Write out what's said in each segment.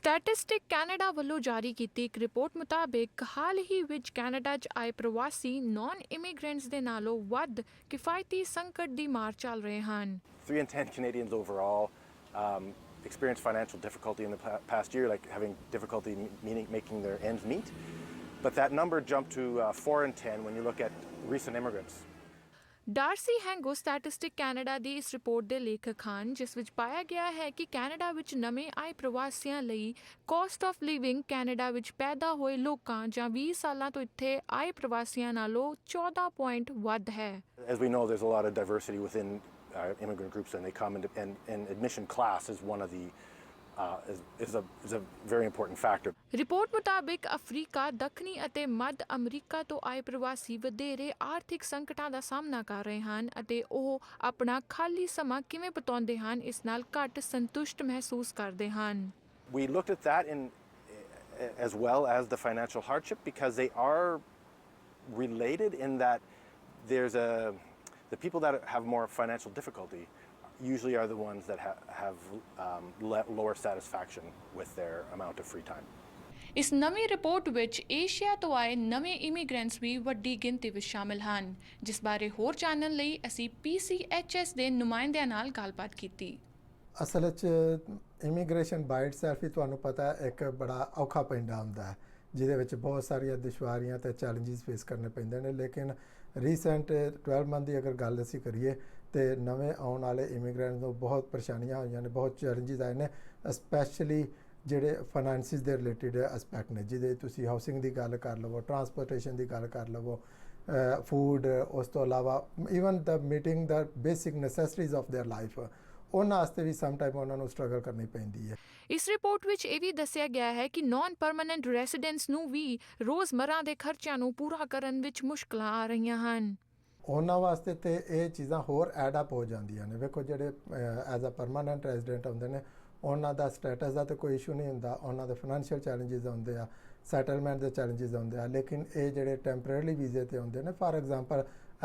Statistic Canada ਵੱਲੋਂ ਜਾਰੀ ਕੀਤੀ ਇੱਕ ਰਿਪੋਰਟ ਮੁਤਾਬਕ ਹਾਲ ਹੀ ਵਿੱਚ ਕੈਨੇਡਾ 'ਚ ਆਏ ਪ੍ਰਵਾਸੀ ਨਾਨ ਇਮੀਗ੍ਰੈਂਟਸ ਦੇ ਨਾਲੋਂ ਵੱਧ ਕਿਫਾਇਤੀ ਸੰਕਟ ਦੀ ਮਾਰ ਚੱਲ ਰਹੇ ਹਨ Three in 10 Canadians overall um, experienced financial difficulty in the pa- past year, like having difficulty me- meaning, making their ends meet. But that number jumped to uh, 4 in 10 when you look at recent immigrants. Darcy Hango statistic Canada ਦੀ ਇਸ report ਦੇ ਲੇਖਕ ਹਨ ਜਿਸ ਵਿੱਚ ਪਾਇਆ ਗਿਆ ਹੈ ਕਿ ਕੈਨੇਡਾ ਵਿੱਚ ਨਵੇਂ ਆਏ ਪ੍ਰਵਾਸੀਆਂ ਲਈ ਕਾਸਟ ਆਫ ਲਿਵਿੰਗ ਕੈਨੇਡਾ ਵਿੱਚ ਪੈਦਾ ਹੋਏ ਲੋਕਾਂ ਜਾਂ 20 ਸਾਲਾਂ ਤੋਂ ਇੱਥੇ ਆਏ ਪ੍ਰਵਾਸੀਆਂ ਨਾਲੋਂ 14 ਪੁਆਇੰਟ ਵੱਧ ਹੈ As we know, there's a lot of diversity within uh, immigrant groups, and they come, and, and, and admission class is one of the uh, is, is, a, is a very important factor. Report ਮੁਤਾਬਕ Africa ਦੱਖਣੀ ਅਤੇ ਮੱਧ America ਤੋਂ ਆਏ ਪ੍ਰਵਾਸੀ ਵਧੇਰੇ ਆਰਥਿਕ ਸੰਕਟਾਂ ਦਾ ਸਾਹਮਣਾ ਕਰ ਰਹੇ ਹਨ ਅਤੇ ਉਹ ਆਪਣਾ ਖਾਲੀ ਸਮਾਂ ਕਿਵੇਂ ਬਿਤਾਉਂਦੇ ਹਨ ਇਸ ਨਾਲ ਘੱਟ ਸੰਤੁਸ਼ਟ ਮਹਿਸੂਸ ਕਰਦੇ ਹਨ We looked at that in as well as the financial hardship because they are related in that there's a the people that have more financial difficulty usually are the ones that ha- have um, le- lower satisfaction with their amount of free time. ਇਸ ਨਵੀਂ report ਵਿੱਚ Asia ਤੋਂ ਆਏ ਨਵੇਂ immigrants ਵੀ ਵੱਡੀ ਗਿਣਤੀ ਵਿੱਚ ਸ਼ਾਮਲ ਹਨ ਜਿਸ ਬਾਰੇ ਹੋਰ ਜਾਣਨ ਲਈ ਅਸੀਂ PCHS ਦੇ ਨੁਮਾਇੰਦਿਆਂ ਨਾਲ ਗੱਲਬਾਤ ਕੀਤੀ ਅਸਲ 'ਚ ਇਮੀਗ੍ਰੇਸ਼ਨ ਬਾਈ ਇਟਸੈਲਫ ਹੀ ਤੁਹਾਨੂੰ ਪਤਾ ਹੈ ਇੱਕ ਬੜਾ ਔਖਾ ਪੈਂਡਾ ਹੁੰਦਾ ਹੈ ਜਿਹਦੇ ਵਿੱਚ ਬਹੁਤ ਸਾਰੀਆਂ ਦੁਸ਼ਵਾਰੀਆਂ ਤੇ ਚੈਲੰਜਸ ਫੇਸ ਕਰਨੇ ਪੈਂਦੇ ਨੇ ਲੇਕਿਨ ਰੀਸੈਂਟ 12 ਮੰਥ ਦੀ ਅਗਰ ਗੱਲ ਅਸੀਂ ਕਰੀਏ ਤੇ ਨਵੇਂ ਆਉਣ ਵਾਲੇ ਇਮੀਗ੍ਰੈਂਟ ਨੂੰ ਬਹੁਤ ਪਰੇਸ਼ਾਨੀਆਂ ਹੋਈਆਂ ਨੇ ਬਹੁਤ ਚੈਲੰਜਸ ਆਏ ਨੇ ਸਪੈਸ਼ਲੀ ਜਿਹੜੇ ਫਾਈਨੈਂਸਿਸ ਦੇ ਰਿਲੇਟਡ ਐਸਪੈਕਟ ਨੇ ਜਿਹਦੇ ਤੁਸੀਂ ਹਾਊਸਿੰਗ ਦੀ ਗੱਲ ਕਰ ਲਵੋ ਟਰਾਂਸਪੋਰਟੇਸ਼ਨ ਦੀ ਗੱਲ ਕਰ ਲਵੋ ਫੂਡ ਉਸ ਤੋਂ ਇਲਾਵਾ even the meeting the basic necessities of their life ਉਹਨਾਂ ਵਾਸਤੇ ਵੀ ਸਮ ਟਾਈਮ ਉਹਨਾਂ ਨੂੰ ਸਟਰਗਲ ਕਰਨੀ ਪੈਂਦੀ ਹੈ। ਇਸ ਰਿਪੋਰਟ ਵਿੱਚ ਇਹ ਵੀ ਦੱਸਿਆ ਗਿਆ ਹੈ ਕਿ ਨਾਨ ਪਰਮਨੈਂਟ ਰੈਜ਼ੀਡੈਂਟਸ ਨੂੰ ਵੀ ਰੋਜ਼ਮਰਰਾ ਦੇ ਖਰਚਿਆਂ ਨੂੰ ਪੂਰਾ ਕਰਨ ਵਿੱਚ ਮੁਸ਼ਕਲਾਂ ਆ ਰਹੀਆਂ ਹਨ। ਉਹਨਾਂ ਵਾਸਤੇ ਤੇ ਇਹ ਚੀਜ਼ਾਂ ਹੋਰ ਐਡ ਅਪ ਹੋ ਜਾਂਦੀਆਂ ਨੇ। ਵੇਖੋ ਜਿਹੜੇ ਐਜ਼ ਅ ਪਰਮਨੈਂਟ ਰੈਜ਼ੀਡੈਂਟ ਹੁੰਦੇ ਨੇ ਉਹਨਾਂ ਦਾ ਸਟੇਟਸ ਦਾ ਤਾਂ ਕੋਈ ਇਸ਼ੂ ਨਹੀਂ ਹੁੰਦਾ, ਉਹਨਾਂ ਦੇ ਫਾਈਨੈਂਸ਼ੀਅਲ ਚੈਲੰਜਸ ਹੁੰਦੇ ਆ ਸੈਟਲਮੈਂਟ ਦੇ ਚੈਲੰਜਸ ਹੁੰਦੇ ਆ, ਲੇਕਿਨ ਇਹ ਜਿਹੜੇ ਟੈਂਪਰੇਰੀ ਵੀਜ਼ੇ ਤੇ ਹੁੰਦੇ ਨੇ ਫਾਰ ਐਗਜ਼ਾਮਪਲ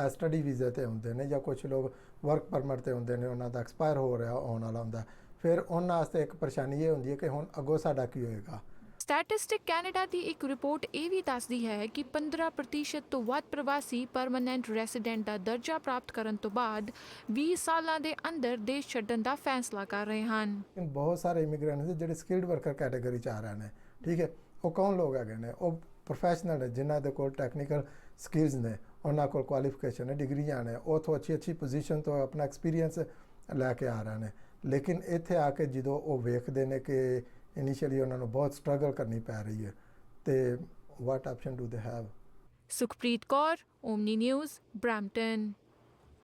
ਸਟੱਡੀ ਵੀਜ਼ੇ ਤੇ ਹੁੰਦੇ ਨੇ ਜਾਂ ਕੁਝ ਲੋਕ ਵਰਕ ਪਰਮਿਟ ਤੇ ਹੁੰਦੇ ਨੇ, ਉਹਨਾਂ ਦਾ ਐਕਸਪਾਇਰ ਹੋ ਰਿਹਾ, ਆਉਣ ਵਾਲਾ ਹੁੰਦਾ। ਫਿਰ ਉਹਨਾਂ ਵਾਸਤੇ ਇੱਕ ਪਰੇਸ਼ਾਨੀ ਇਹ ਹੁੰਦੀ ਹੈ ਕਿ ਹੁਣ ਅੱਗੋਂ ਸਾਡਾ ਕੀ ਹੋਏਗਾ? ਸਟੈਟਿਸਟਿਕ ਕੈਨੇਡਾ ਦੀ ਇੱਕ ਰਿਪੋਰਟ ਇਹ ਵੀ ਦੱਸਦੀ ਹੈ ਕਿ 15% ਤੋਂ ਵੱਧ ਪ੍ਰਵਾਸੀ ਪਰਮਨੈਂਟ ਰੈਜ਼ੀਡੈਂਟ ਦਾ ਦਰਜਾ ਪ੍ਰਾਪਤ ਕਰਨ ਤੋਂ ਬਾਅਦ 20 ਸਾਲਾਂ ਦੇ ਅੰਦਰ ਦੇਸ਼ ਛੱਡਣ ਦਾ ਫੈਸਲਾ ਕਰ ਰਹੇ ਹਨ। ਬਹੁਤ ਸਾਰੇ ਇਮੀਗ੍ਰੈਂਟਸ ਜਿਹੜੇ ਸਕਿਲਡ ਵਰਕਰ ਕੈਟਾਗਰੀ ਚ ਆ ਰਹੇ ਨੇ, ਠੀਕ ਹੈ? ਉਹ ਕੌਣ ਲੋਕ ਹੈਗੇ ਨੇ? ਉਹ ਪ੍ਰੋਫੈਸ਼ਨਲ ਨੇ, ਜਿਨ੍ਹਾਂ ਦੇ ਕੋਲ ਟੈਕਨੀਕਲ ਸਕਿਲਸ ਨੇ, ਉਹਨਾਂ ਕੋਲ ਕੁਆਲੀਫਿਕੇਸ਼ਨ ਹੈ ਡਿਗਰੀਆਂ ਨੇ ਉਹ ਤੋਂ ਅੱਛੀ ਅੱਛੀ ਪੋਜੀਸ਼ਨ ਤੋਂ ਆਪਣਾ ਐਕਸਪੀਰੀਅੰਸ ਲੈ ਕੇ ਆ ਰਹੇ ਨੇ। ਲੇਕਿਨ ਇੱਥੇ ਆ ਕੇ ਜਦੋਂ ਉਹ ਵੇਖਦੇ ਨੇ ਕਿ ਇਨੀਸ਼ੀਅਲੀ ਉਹਨਾਂ ਨੂੰ ਬਹੁਤ ਸਟਰਗਲ ਕਰਨੀ ਪੈ ਰਹੀ ਹੈ ਤੇ what option do they have Sukhpreet Kaur Omni News Brampton